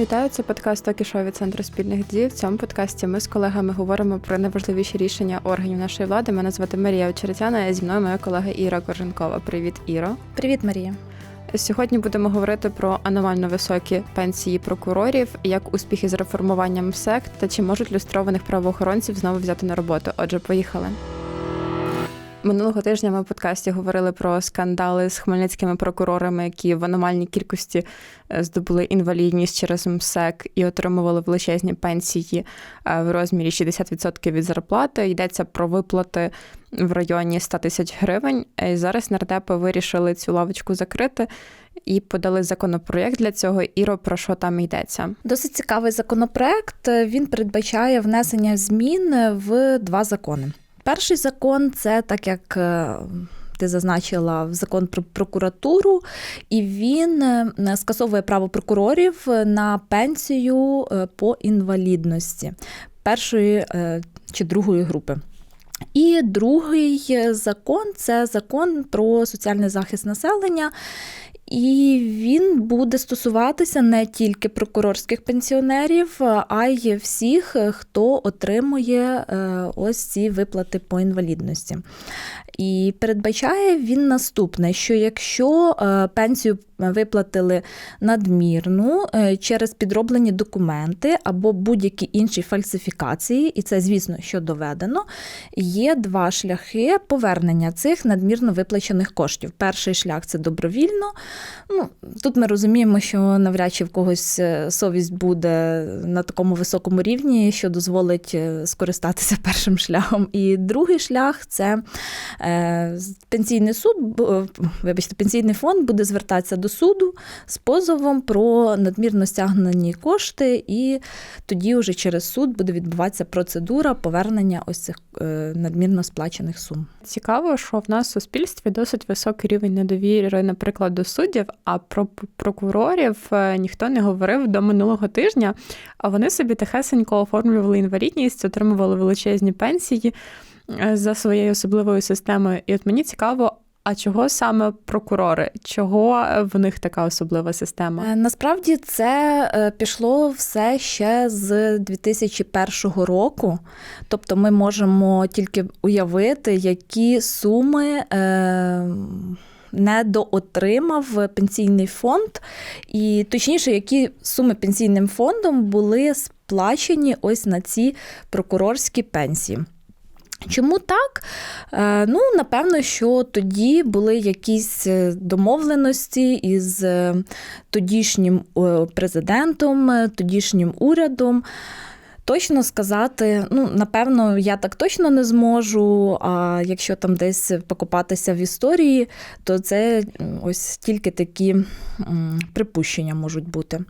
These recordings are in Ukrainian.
Вітаю, це подкаст «Токі-шоу» від центру спільних дій. В цьому подкасті ми з колегами говоримо про найважливіші рішення органів нашої влади. Мене звати Марія Очеретяна, а зі мною моя колега Іра Корженкова. Привіт, Іро. Привіт, Марія. Сьогодні будемо говорити про аномально високі пенсії прокурорів, як успіхи з реформуванням МСЕК та чи можуть люстрованих правоохоронців знову взяти на роботу. Отже, поїхали. Минулого тижня ми в подкасті говорили про скандали з хмельницькими прокурорами, які в аномальній кількості е, здобули інвалідність через МСЕК і отримували величезні пенсії е, в розмірі 60% від зарплати. Йдеться про виплати в районі 100 тисяч гривень. І зараз нардепи вирішили цю лавочку закрити. І подали законопроєкт для цього. Іро, про що там йдеться? Досить цікавий законопроект. Він передбачає внесення змін в два закони. Перший закон це так як. е, Ти зазначила в закон про прокуратуру, і він е, скасовує право прокурорів на пенсію е, по інвалідності першої е, чи другої групи. І другий е, закон це закон про соціальний захист населення. І він буде стосуватися не тільки прокурорських пенсіонерів, а й всіх, хто отримує е, ось ці виплати по інвалідності. І передбачає він наступне: що якщо е, пенсію виплатили надмірну е, через підроблені документи або будь-які інші фальсифікації, і це, звісно, що доведено, є два шляхи повернення цих надмірно виплачених коштів. Перший шлях це добровільно. Ну, Тут ми розуміємо, що навряд чи в когось е, совість буде на такому високому рівні, що дозволить е, скористатися першим шляхом. І другий шлях це пенсійний суд, вибачте, пенсійний фонд буде звертатися до суду з позовом про надмірно стягнені кошти, і тоді вже через суд буде відбуватися процедура повернення ось цих е, надмірно сплачених сум. Цікаво, що в нас в суспільстві досить високий рівень недовіри, наприклад, до суддів, а про прокурорів е, ніхто не говорив до минулого тижня. А вони собі тихесенько оформлювали інвалідність, отримували величезні пенсії е, за своєю особливою системою. І от мені цікаво. А чого саме прокурори? Чого е, в них така особлива система? Е, Насправді це е, пішло все ще з 2001 року. Тобто ми можемо тільки уявити, які суми. Недоотримав пенсійний фонд, і точніше, які суми пенсійним фондом були сплачені ось на ці прокурорські пенсії. Чому так? Е, Ну, напевно, що тоді були якісь е, домовленості із е, тодішнім президентом, тодішнім урядом. Точно сказати, ну, напевно, я так точно не зможу. А якщо там десь покопатися в історії, то це ось тільки такі припущення можуть бути.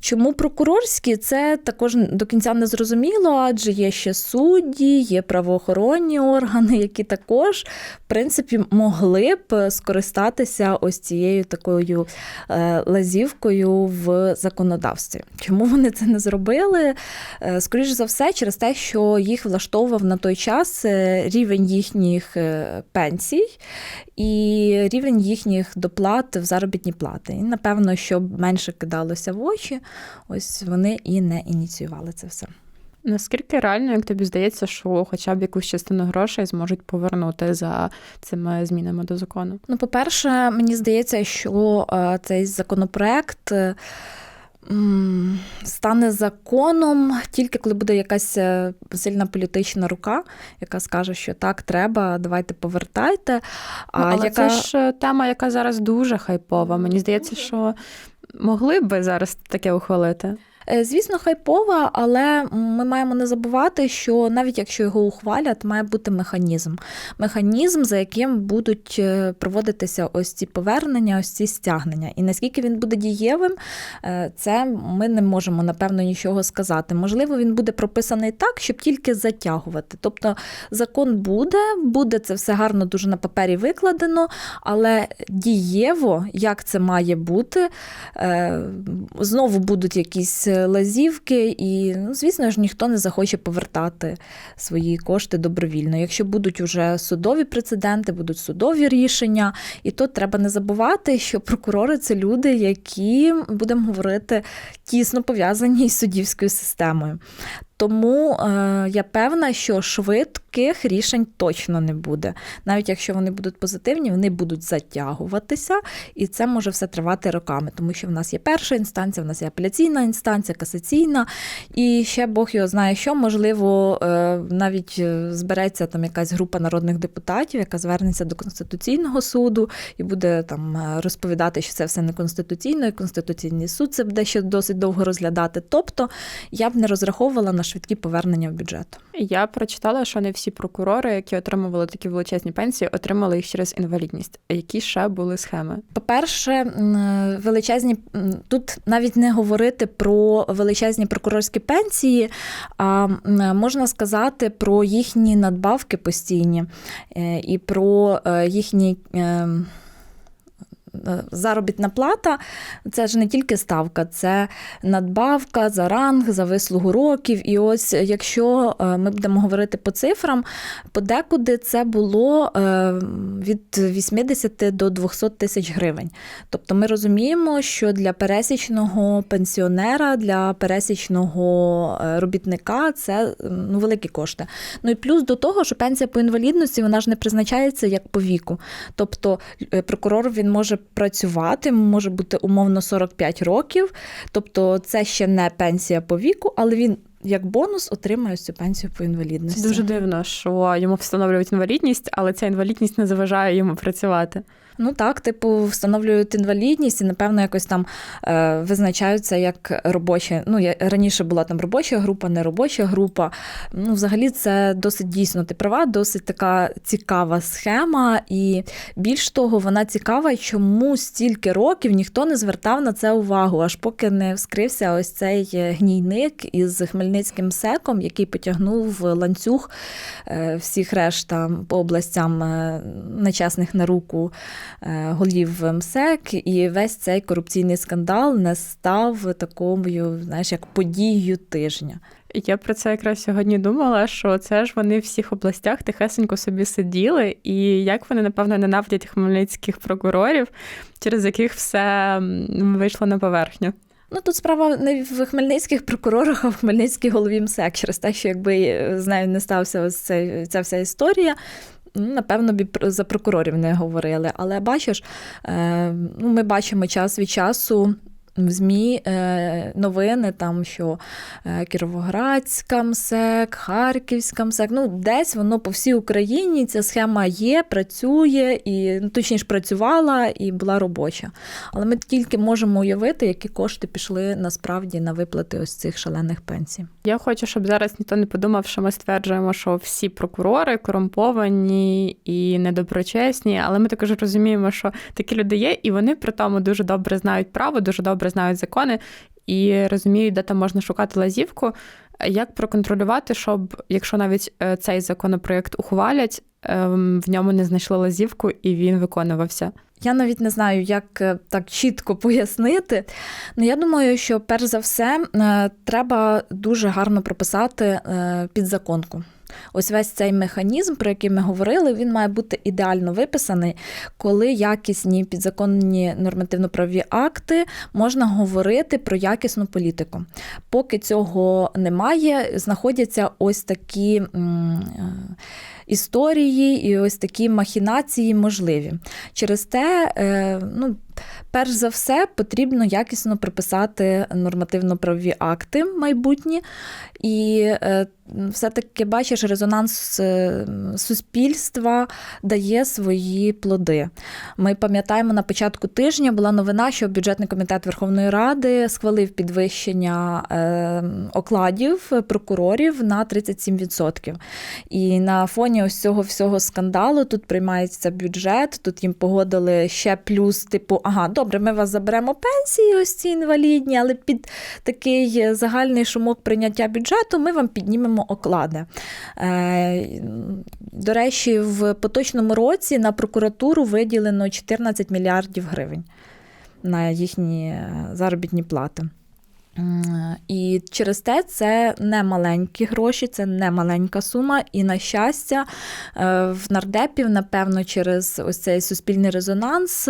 Чому прокурорські? Це також до кінця не зрозуміло, адже є ще судді, є правоохоронні органи, які також, в принципі, могли б скористатися ось цією такою е, лазівкою в законодавстві. Чому вони це не зробили? Е, Скоріше за все, через те, що їх влаштовував на той час е, рівень їхніх е, пенсій і рівень їхніх доплат в заробітні плати. І напевно, щоб менше кидалося в очі, ось вони і не ініціювали це все. Наскільки реально, як тобі здається, що хоча б якусь частину грошей зможуть повернути за цими змінами до закону? Ну, по-перше, мені здається, що е, цей законопроект. Стане законом тільки коли буде якась е, сильна політична рука, яка скаже, що так, треба, давайте повертайте. А Ну, але яка це ж е, тема, яка зараз дуже хайпова. Мені здається, що могли би зараз таке ухвалити. Е, Звісно, хайпова, але ми маємо не забувати, що навіть якщо його ухвалять, має бути механізм. Механізм, за яким будуть е, проводитися ось ці повернення, ось ці стягнення. І наскільки він буде дієвим, е, це ми не можемо напевно нічого сказати. Можливо, він буде прописаний так, щоб тільки затягувати. Тобто закон буде, буде це все гарно дуже на папері викладено, але дієво, як це має бути, знову будуть якісь лазівки, і, ну, звісно ж, ніхто не захоче повертати свої кошти добровільно. Якщо будуть уже судові прецеденти, будуть судові рішення, і то треба не забувати, що прокурори це люди, які будемо говорити тісно пов'язані із суддівською системою. Тому е, я певна, що швидких рішень точно не буде. Навіть якщо вони будуть позитивні, вони будуть затягуватися, і це може все тривати роками, тому що в нас є перша інстанція, в нас є апеляційна інстанція, касаційна, і ще Бог його знає, що можливо е, навіть е, збереться там якась група народних депутатів, яка звернеться до Конституційного суду і буде там е, розповідати, що це все неконституційно, і Конституційний суд це буде ще досить довго розглядати. Тобто я б не розраховувала на швидкі повернення в бюджет. Я прочитала, що не всі прокурори, які отримували такі величезні пенсії, отримали їх через інвалідність. Які ще були схеми? По-перше, величезні тут навіть не говорити про величезні прокурорські пенсії, а можна сказати про їхні надбавки постійні е, і про е, їхні. Е, е, Заробітна плата це ж не тільки ставка, це надбавка за ранг, за вислугу років. І ось якщо е, ми будемо говорити по цифрам, подекуди це було е, від 80 до 200 тисяч гривень. Тобто ми розуміємо, що для пересічного пенсіонера, для пересічного е, робітника це ну, великі кошти. Ну і плюс до того, що пенсія по інвалідності вона ж не призначається як по віку. Тобто е, прокурор він може працювати, може бути умовно 45 років. Тобто це ще не пенсія по віку, але він. Як бонус отримує цю пенсію по інвалідності. Це дуже дивно, що йому встановлюють інвалідність, але ця інвалідність не заважає йому працювати. Ну так, типу, встановлюють інвалідність і, напевно, якось там е, визначаються як робочі. Ну, я раніше була там робоча група, не робоча група. Ну, взагалі, це досить дійсно ти права, досить така цікава схема. І більш того, вона цікава, чому стільки років ніхто не звертав на це увагу, аж поки не вскрився ось цей е, гнійник із хмельницьким секом, який потягнув ланцюг е, всіх решта по областям е, нечесних на руку е, голів МСЕК, і весь цей корупційний скандал не став такою, знаєш, як подією тижня. Я про це якраз сьогодні думала, що це ж вони в всіх областях тихесенько собі сиділи, і як вони, напевно, ненавидять хмельницьких прокурорів, через яких все вийшло на поверхню. Ну тут справа не в хмельницьких прокурорах, а в хмельницькій голові МСЕК, через те, що якби з нею не стався ось ця, ця вся історія. ну, Напевно, б за прокурорів не говорили. Але бачиш, е, ну, ми бачимо час від часу в ЗМІ е, новини, там, що е, Кіровоградська МСЕК, Харківська МСЕК, ну, десь воно по всій Україні ця схема є, працює, і, ну, точніше, працювала і була робоча. Але ми тільки можемо уявити, які кошти пішли насправді на виплати ось цих шалених пенсій. Я хочу, щоб зараз ніхто не подумав, що ми стверджуємо, що всі прокурори корумповані і недоброчесні, але ми також розуміємо, що такі люди є, і вони при тому дуже добре знають право, дуже добре знають закони і розуміють, де там можна шукати лазівку. Як проконтролювати, щоб якщо навіть е, цей законопроект ухвалять, ем, в ньому не знайшли лазівку і він виконувався. Я навіть не знаю, як е, так чітко пояснити. Ну, я думаю, що перш за все е, треба дуже гарно прописати підзаконку. Ось весь цей механізм, про який ми говорили, він має бути ідеально виписаний, коли якісні підзаконні нормативно-правові акти можна говорити про якісну політику. Поки цього немає, знаходяться ось такі. е, Історії і ось такі махінації можливі. Через те, е, ну, перш за все, потрібно якісно прописати нормативно-правові акти майбутні. І е, все-таки бачиш, резонанс е, суспільства дає свої плоди. Ми пам'ятаємо, на початку тижня була новина, що бюджетний комітет Верховної Ради схвалив підвищення е, окладів прокурорів на 37%. І на фоні ось цього всього скандалу тут приймається бюджет, тут їм погодили ще плюс, типу, ага, добре, ми вас заберемо пенсії, ось ці інвалідні, але під такий загальний шумок прийняття бюджету ми вам піднімемо оклади. Е, До речі, в поточному році на прокуратуру виділено 14 мільярдів гривень на їхні е, заробітні плати. І через те це не маленькі гроші, це не маленька сума. І на щастя, е, в нардепів, напевно, через ось цей суспільний резонанс.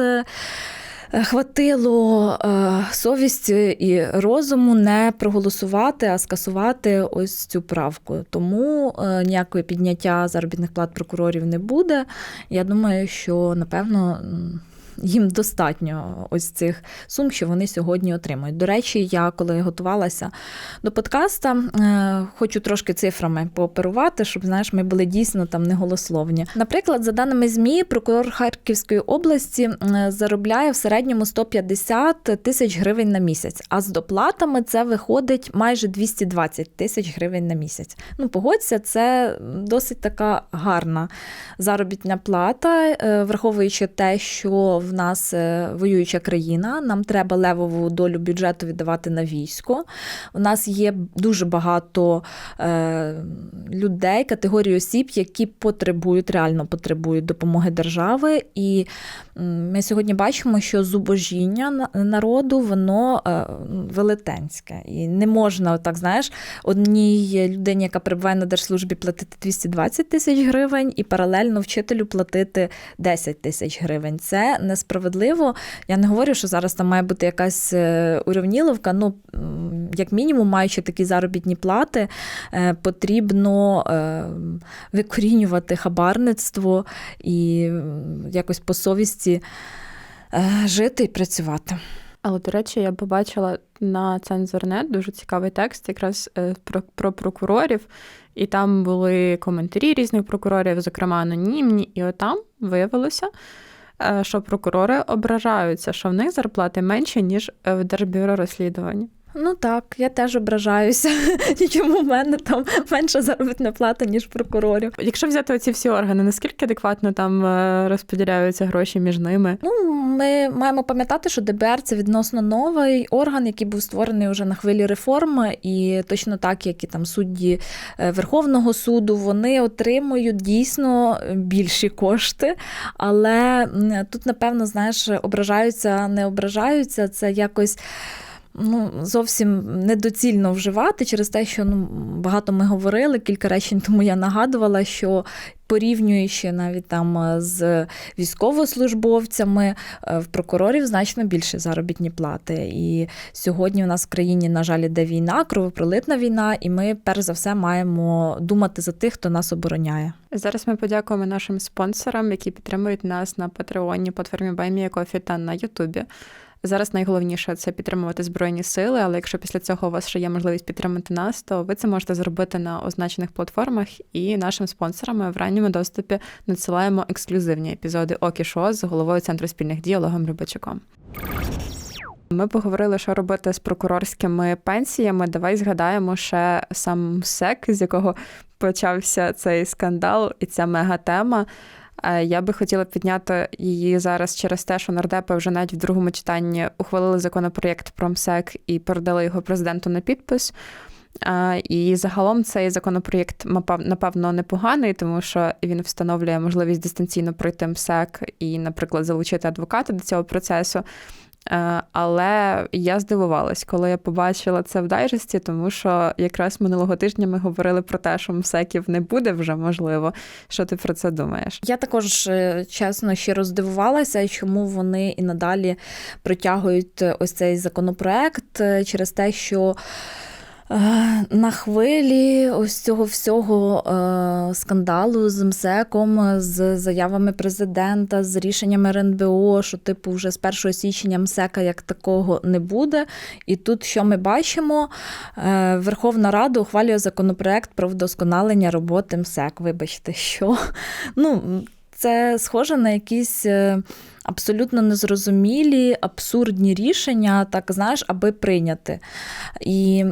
Хватило е, совісті і розуму не проголосувати, а скасувати ось цю правку. Тому е, ніякої підняття заробітних плат прокурорів не буде. Я думаю, що напевно. Їм достатньо ось цих сум, що вони сьогодні отримують. До речі, я коли готувалася до подкаста, е, хочу трошки цифрами пооперувати, щоб знаєш, ми були дійсно там неголословні. Наприклад, за даними ЗМІ, прокурор Харківської області е, заробляє в середньому 150 тисяч гривень на місяць, а з доплатами це виходить майже 220 тисяч гривень на місяць. Ну, погодься, це досить така гарна заробітня плата, е, враховуючи те, що в нас е, воююча країна, нам треба левову долю бюджету віддавати на військо. У нас є дуже багато е, людей, категорій осіб, які потребують, реально потребують допомоги держави. І ми сьогодні бачимо, що зубожіння народу воно е, велетенське. І не можна, так знаєш, одній людині, яка перебуває на держслужбі, платити 220 тисяч гривень, і паралельно вчителю платити 10 тисяч гривень. Це несправедливо. Я не говорю, що зараз там має бути якась е, урівніловка. Ну, як мінімум, маючи такі заробітні плати, е, потрібно е, викорінювати хабарництво і якось по совісті жити і працювати. Але, до речі, я побачила на цензорнет дуже цікавий текст якраз про, про прокурорів, і там були коментарі різних прокурорів, зокрема анонімні, і отам виявилося, що прокурори ображаються, що в них зарплати менші, ніж е, в Держбюро розслідувань. Ну так, я теж ображаюся. Нічому в мене там менша заробітна плата, ніж прокурорів. Якщо взяти оці всі органи, наскільки адекватно там е, розподіляються гроші між ними? Ну, ми маємо пам'ятати, що ДБР це відносно новий орган, який був створений вже на хвилі реформи, і точно так, як і там судді е, Верховного суду, вони отримують дійсно більші кошти. Але тут, напевно, знаєш, ображаються, не ображаються, це якось. Ну, зовсім недоцільно вживати через те, що ну, багато ми говорили, кілька речень тому я нагадувала, що порівнюючи навіть там е, з військовослужбовцями, е, в прокурорів значно більше заробітні плати. І сьогодні у нас в країні, на жаль, іде війна, кровопролитна війна, і ми перш за все маємо думати за тих, хто нас обороняє. Зараз ми подякуємо нашим спонсорам, які підтримують нас на Патреоні, платформі BuyMeACoffee та на Ютубі. Зараз найголовніше це підтримувати збройні сили. Але якщо після цього у вас ще є можливість підтримати нас, то ви це можете зробити на означених платформах. І нашим спонсорам ми в ранньому доступі надсилаємо ексклюзивні епізоди Окі Шо з головою центру спільних дій Олегом Рибачуком. Ми поговорили, що робити з прокурорськими пенсіями. Давай згадаємо ще сам СЕК, з якого почався цей скандал і ця мегатема. Е, Я би хотіла підняти її зараз через те, що нардепи вже навіть в другому читанні ухвалили законопроєкт про МСЕК і передали його президенту на підпис. Е, І загалом цей законопроєкт напевно непоганий, тому що він встановлює можливість дистанційно пройти МСЕК і, наприклад, залучити адвоката до цього процесу. Е, Але я здивувалась, коли я побачила це в дайджесті, тому що якраз минулого тижня ми говорили про те, що МСЕКів не буде вже можливо. Що ти про це думаєш? Я також е, чесно щиро здивувалася, чому вони і надалі протягують е, ось цей законопроект через те, що. Е, На хвилі ось цього всього е, скандалу з МСЕКом, з заявами президента, з рішенням РНБО, що типу вже з 1 січня МСЕКа як такого не буде. І тут що ми бачимо? Е, Верховна Рада ухвалює законопроект про вдосконалення роботи МСЕК. Вибачте, що ну. Це схоже на якісь абсолютно незрозумілі, абсурдні рішення, так знаєш, аби прийняти. І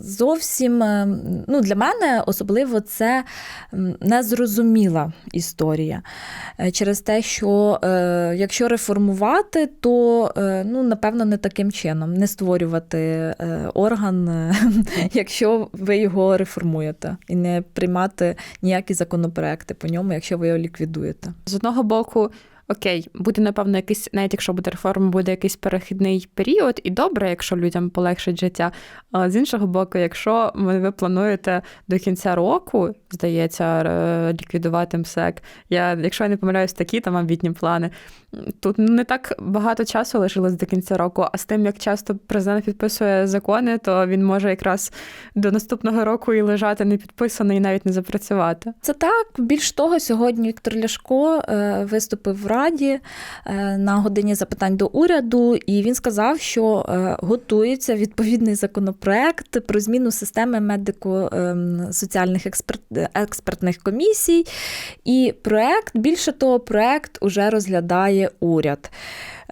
зовсім е, ну, для мене особливо це незрозуміла історія. Е, Через те, що е, якщо реформувати, то ну, напевно не таким чином, не створювати орган, якщо ви його реформуєте, і не приймати ніякі законопроекти по ньому, якщо ви його ліквідуєте. З одного боку, окей, буде, напевно, якийсь, навіть якщо буде реформа, буде якийсь перехідний період, і добре, якщо людям полегшить життя. Але з іншого боку, якщо ви плануєте до кінця року, здається, ліквідувати МСЕК, я, якщо я не помиляюсь, такі там амбітні плани. Тут не так багато часу лишилось до кінця року, а з тим, як часто президент підписує закони, то він може якраз до наступного року і лежати не підписаний, і навіть не запрацювати. Це так. Більш того, сьогодні Віктор Ляшко е, виступив в Раді е, на годині запитань до уряду, і він сказав, що е, готується відповідний законопроект про зміну системи медико-соціальних експертних комісій. І проект, більше того, проект уже розглядає уряд.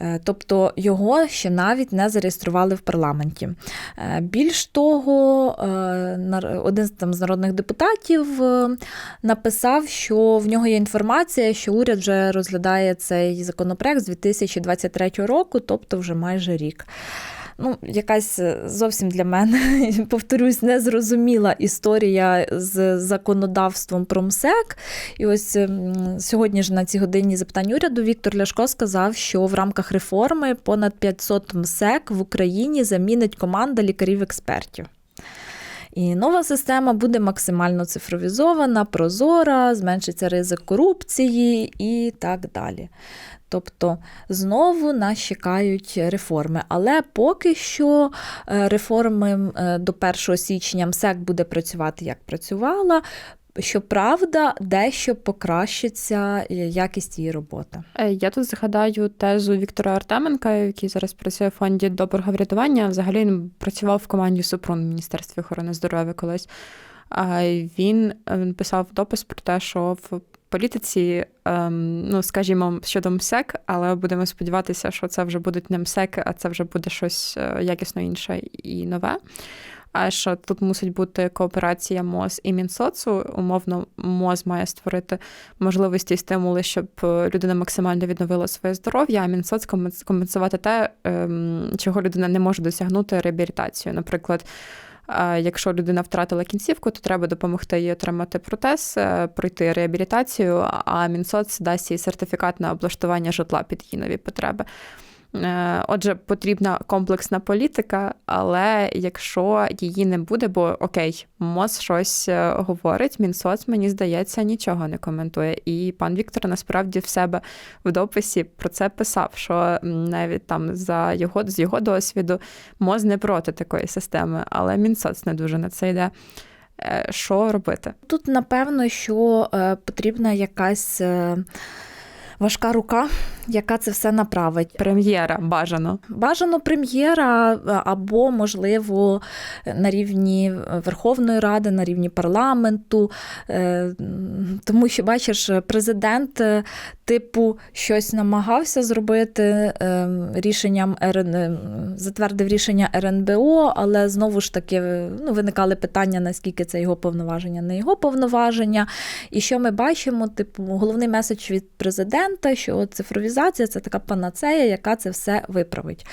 Е, Тобто його ще навіть не зареєстрували в парламенті. Е, Більш того, е, один з народних депутатів написав, що в нього є інформація, що уряд вже розглядає цей законопроект з 2023 року, тобто вже майже рік. Ну, якась е, зовсім для мене, повторюсь, незрозуміла історія з законодавством про МСЕК. І ось ем, сьогодні ж на цій годині запитань уряду Віктор Ляшко сказав, що в рамках реформи понад 500 МСЕК в Україні замінить команда лікарів-експертів. І нова система буде максимально цифровізована, прозора, зменшиться ризик корупції і так далі. Тобто знову нас чекають реформи. Але поки що е, реформи е, до 1 січня МСЕК буде працювати як працювала. Щоправда, дещо покращиться е, якість її роботи. Е, Я тут згадаю тезу Віктора Артеменка, який зараз працює в фонді доброго врятування. Взагалі він працював в команді Супрун в Міністерстві охорони здоров'я колись. А Він е, писав допис про те, що в політиці, ем, ну скажімо, щодо МСЕК, але будемо сподіватися, що це вже будуть не МСЕК, а це вже буде щось якісно інше і нове. А що тут мусить бути кооперація МОЗ і Мінсоцу. Умовно, МОЗ має створити можливості і стимули, щоб е, людина максимально відновила своє здоров'я, а Мінсоц компенс- компенсувати те, ем, чого людина не може досягнути реабілітацією. Наприклад, е, якщо людина втратила кінцівку, то треба допомогти їй отримати протез, е, пройти реабілітацію, а Мінсоц дасть їй сертифікат на облаштування житла під її нові потреби. Е, Отже, потрібна комплексна політика, але якщо її не буде, бо окей, МОЗ щось е, говорить, Мінсоц, мені здається, нічого не коментує. І пан Віктор насправді в себе в дописі про це писав, що навіть там за його з його досвіду МОЗ не проти такої системи, але Мінсоц не дуже на це йде. Е, Що робити? Тут, напевно, що потрібна якась важка рука, яка це все направить. Прем'єра бажано. Бажано прем'єра або, можливо, на рівні Верховної Ради, на рівні парламенту. Е, Тому що, бачиш, президент, е, типу, щось намагався зробити е, рішенням РН, е, затвердив рішення РНБО, але знову ж таки ну, виникали питання, наскільки це його повноваження, не його повноваження. І що ми бачимо? Типу, головний меседж від президента, що цифровізація це така панацея, яка це все виправить.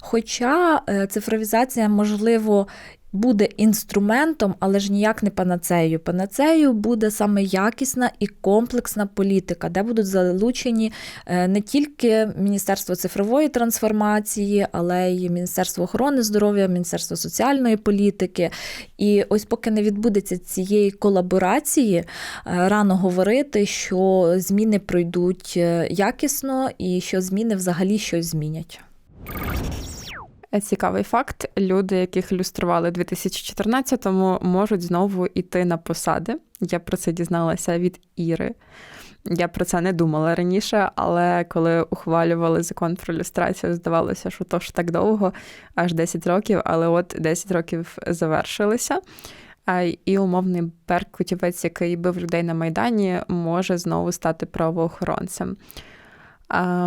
Хоча е, цифровізація, можливо, буде інструментом, але ж ніяк не панацею. Панацею буде саме якісна і комплексна політика, де будуть залучені е, не тільки Міністерство цифрової трансформації, але й Міністерство охорони здоров'я, Міністерство соціальної політики. І ось поки не відбудеться цієї колаборації, е, рано говорити, що зміни пройдуть е, якісно і що зміни взагалі щось змінять. Е, Цікавий факт: люди, яких ілюстрували у 2014-му, можуть знову йти на посади. Я про це дізналася від Іри. Я про це не думала раніше, але коли ухвалювали закон про ілюстрацію, здавалося, що то ж так довго, аж 10 років, але от 10 років завершилися. І умовний беркутівець, який бив людей на Майдані, може знову стати правоохоронцем.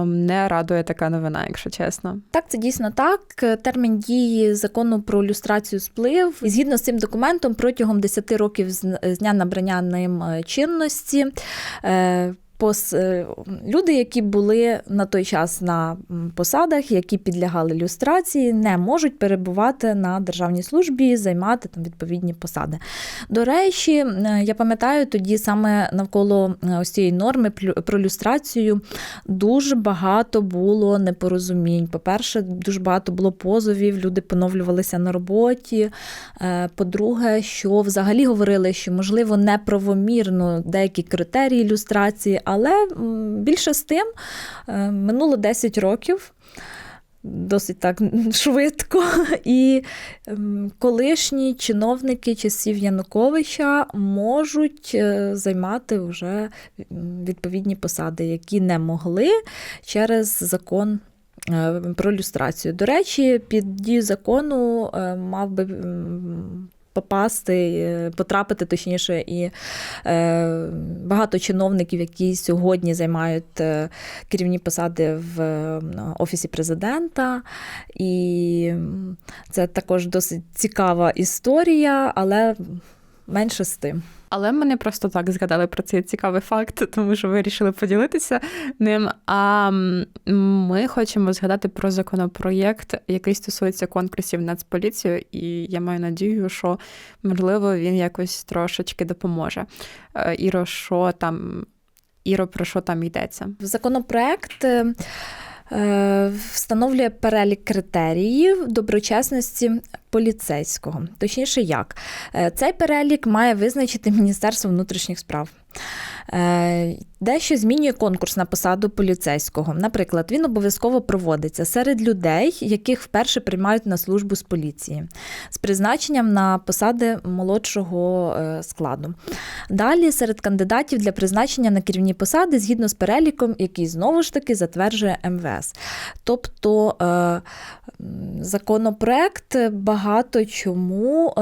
Не радує така новина, якщо чесно. Так, це дійсно так. Термін дії закону про люстрацію сплив. Згідно з цим документом, протягом 10 років з дня набрання ним е, чинності. Пос... е, люди, які були на той час на посадах, які підлягали люстрації, не можуть перебувати на державній службі займати там відповідні посади. До речі, е, я пам'ятаю, тоді саме навколо е, ось цієї норми про люстрацію дуже багато було непорозумінь. По-перше, дуже багато було позовів, люди поновлювалися на роботі. По-друге, що взагалі говорили, що можливо неправомірно деякі критерії ілюстрації, але більше з тим е, минуло 10 років. Досить так швидко. І ем, колишні чиновники часів Януковича можуть е, займати вже відповідні посади, які не могли через закон. е, Про люстрацію. До речі, під дію закону мав би попасти, е, потрапити точніше, і е, багато чиновників, які сьогодні займають е, керівні посади в е, офісі президента. І це також досить цікава історія, але менше з тим. Але ми не просто так згадали про цей цікавий факт, тому що вирішили поділитися ним. А ми хочемо згадати про законопроєкт, який стосується конкурсів Нацполіцію, і я маю надію, що можливо він якось трошечки допоможе. Е, Іро, що там, Іро, про що там йдеться? Законопроект е, встановлює перелік критеріїв доброчесності поліцейського. Точніше, як Е, цей перелік має визначити Міністерство внутрішніх справ. Е, Дещо змінює конкурс на посаду поліцейського. Наприклад, він обов'язково проводиться серед людей, яких вперше приймають на службу з поліції, з призначенням на посади молодшого е, складу. Далі серед кандидатів для призначення на керівні посади згідно з переліком, який знову ж таки затверджує МВС. Тобто е, законопроект багато чому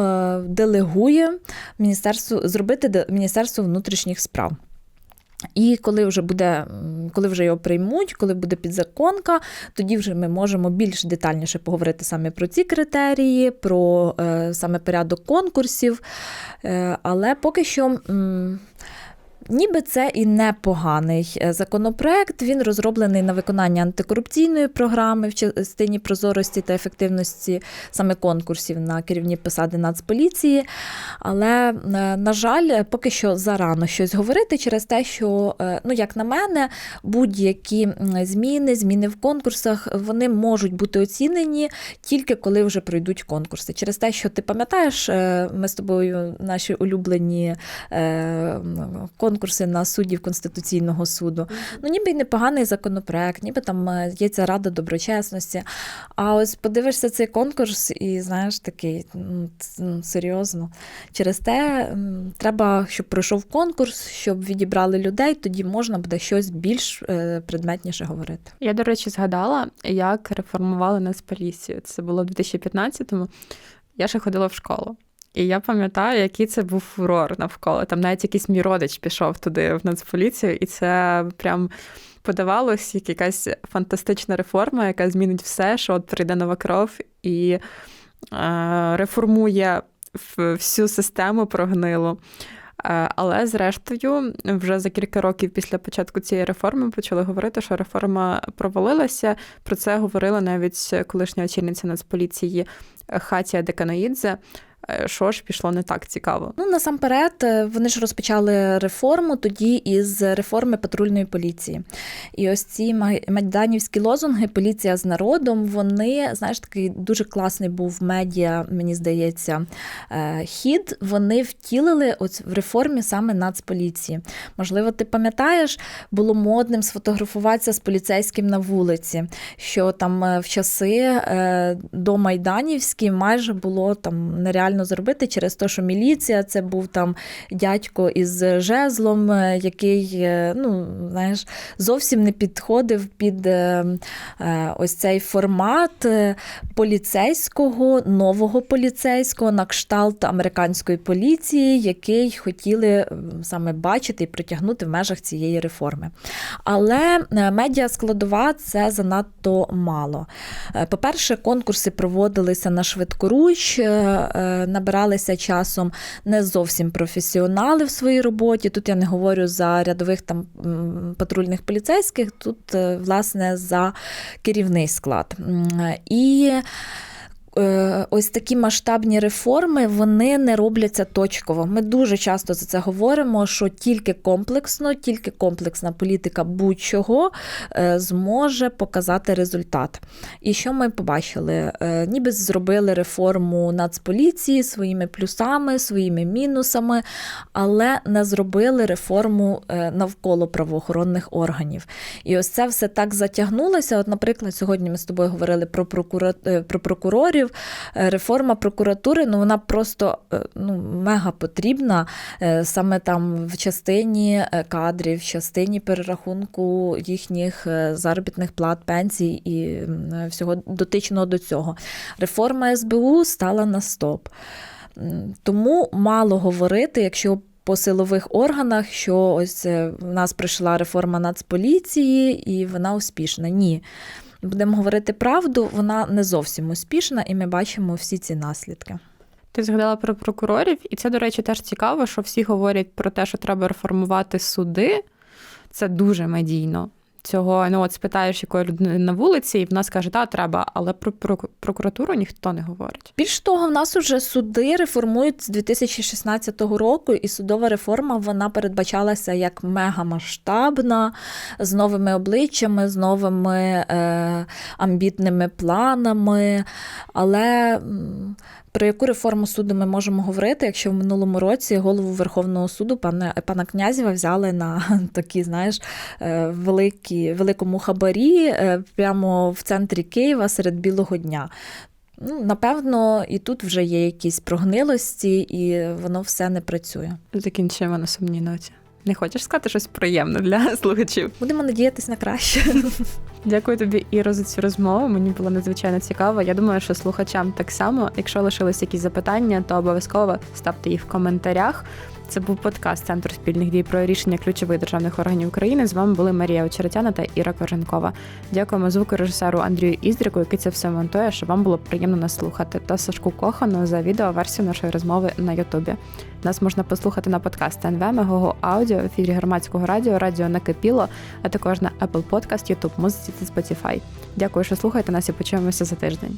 делегує міністерству зробити де- Міністерство внутрішніх справ. І коли вже буде, коли вже його приймуть, коли буде підзаконка, тоді вже ми можемо більш детальніше поговорити саме про ці критерії, про е, саме порядок конкурсів. Е, але поки що. Ніби це і непоганий е, законопроект. Він розроблений на виконання антикорупційної програми в частині прозорості та ефективності саме конкурсів на керівні посади Нацполіції. Але, е, на жаль, поки що зарано щось говорити через те, що, е, ну, як на мене, будь-які зміни, зміни в конкурсах, вони можуть бути оцінені тільки коли вже пройдуть конкурси. Через те, що ти пам'ятаєш, ми з тобою наші улюблені м, конкурси на суддів Конституційного суду. Ну, ніби й непоганий законопроект, ніби там е, є ця рада доброчесності. А ось подивишся цей конкурс і знаєш такий ну, ну, серйозно. Через те треба, щоб пройшов конкурс, щоб відібрали людей, тоді можна буде щось більш е, предметніше говорити. Я, до речі, згадала, як реформували Нацполіцію. Це було в 2015-му. Я ще ходила в школу. І я пам'ятаю, який це був фурор навколо. Там навіть якийсь мій родич пішов туди в Нацполіцію, і це прям подавалось як якась фантастична реформа, яка змінить все, що от прийде нова кров і е, реформує всю систему прогнилу. Е, Але зрештою, вже за кілька років після початку цієї реформи почали говорити, що реформа провалилася. Про це говорила навіть колишня очільниця Нацполіції Хатія Деканоїдзе. Е, Що ж пішло не так цікаво? Ну, насамперед, е, вони ж розпочали реформу тоді із реформи патрульної поліції. І ось ці майданівські лозунги Поліція з народом, вони, знаєш, такий дуже класний був медіа, мені здається, е, хід. Вони втілили ось в реформі саме Нацполіції. Можливо, ти пам'ятаєш, було модним сфотографуватися з поліцейським на вулиці, що там в часи до Майданівські майже було там нереально зробити через те, що міліція це був там дядько із жезлом, е, який, е, ну, знаєш, зовсім не підходив під е, ось цей формат поліцейського, нового поліцейського на кшталт американської поліції, який хотіли саме бачити і притягнути в межах цієї реформи. Але медіа складова це занадто мало. По-перше, конкурси проводилися на швидкоруч, набиралися часом не зовсім професіонали в своїй роботі. Тут я не говорю за рядових там патрульних поліцейських, тут е, власне за керівний склад. І ось такі масштабні реформи вони не робляться точково. Ми дуже часто за це говоримо, що тільки комплексно, тільки комплексна політика будь-чого е, зможе показати результат. І що ми побачили? Е, Ніби зробили реформу Нацполіції своїми плюсами, своїми мінусами, але не зробили реформу е, навколо правоохоронних органів. І ось це все так затягнулося. От, наприклад, сьогодні ми з тобою говорили е, про прокурорів. Е, Реформа прокуратури, ну вона просто е, ну, мега потрібна е, саме там в частині кадрів, в частині перерахунку їхніх заробітних плат, пенсій і всього дотичного до цього. Реформа СБУ стала на стоп. Тому мало говорити, якщо по силових органах, що ось в нас прийшла реформа Нацполіції і вона успішна. Ні. Будемо говорити правду, вона не зовсім успішна, і ми бачимо всі ці наслідки. Ти згадала про прокурорів, і це, до речі, теж цікаво, що всі говорять про те, що треба реформувати суди. Це дуже медійно. Цього ну от спитаєш якої людини на вулиці, і вона скаже, та треба, але про, про прокуратуру ніхто не говорить. Більш того, в нас уже суди реформують з 2016 року, і судова реформа вона передбачалася як мегамасштабна, з новими обличчями, з новими е, амбітними планами. Але про яку реформу суду ми можемо говорити, якщо в минулому році голову Верховного суду пана, пана Князєва взяли на такі, знаєш, е, великі, великому хабарі е, прямо в центрі Києва серед білого дня. Ну, напевно, і тут вже є якісь прогнилості, і воно все не працює. Закінчуємо на сумній ноті. Не хочеш сказати щось приємне для слухачів? Будемо надіятись на краще. Дякую тобі, Іро, за цю розмову. Мені було надзвичайно цікаво. Я думаю, що слухачам так само. Якщо лишились якісь запитання, то обов'язково ставте їх в коментарях. Це був подкаст Центру спільних дій про рішення ключових державних органів України. З вами були Марія Очеретяна та Іра Коженкова. Дякуємо звукорежисеру Андрію Іздрику, який це все монтує, щоб вам було приємно нас слухати. Та Сашку Кохану за відеоверсію нашої розмови на Ютубі. Нас можна послухати на подкаст НВ, Мегого Аудіо, ефірі громадського радіо, радіо Накипіло, а також на Apple Podcast, YouTube, музиці та Spotify. Дякую, що слухаєте нас і почуємося за тиждень.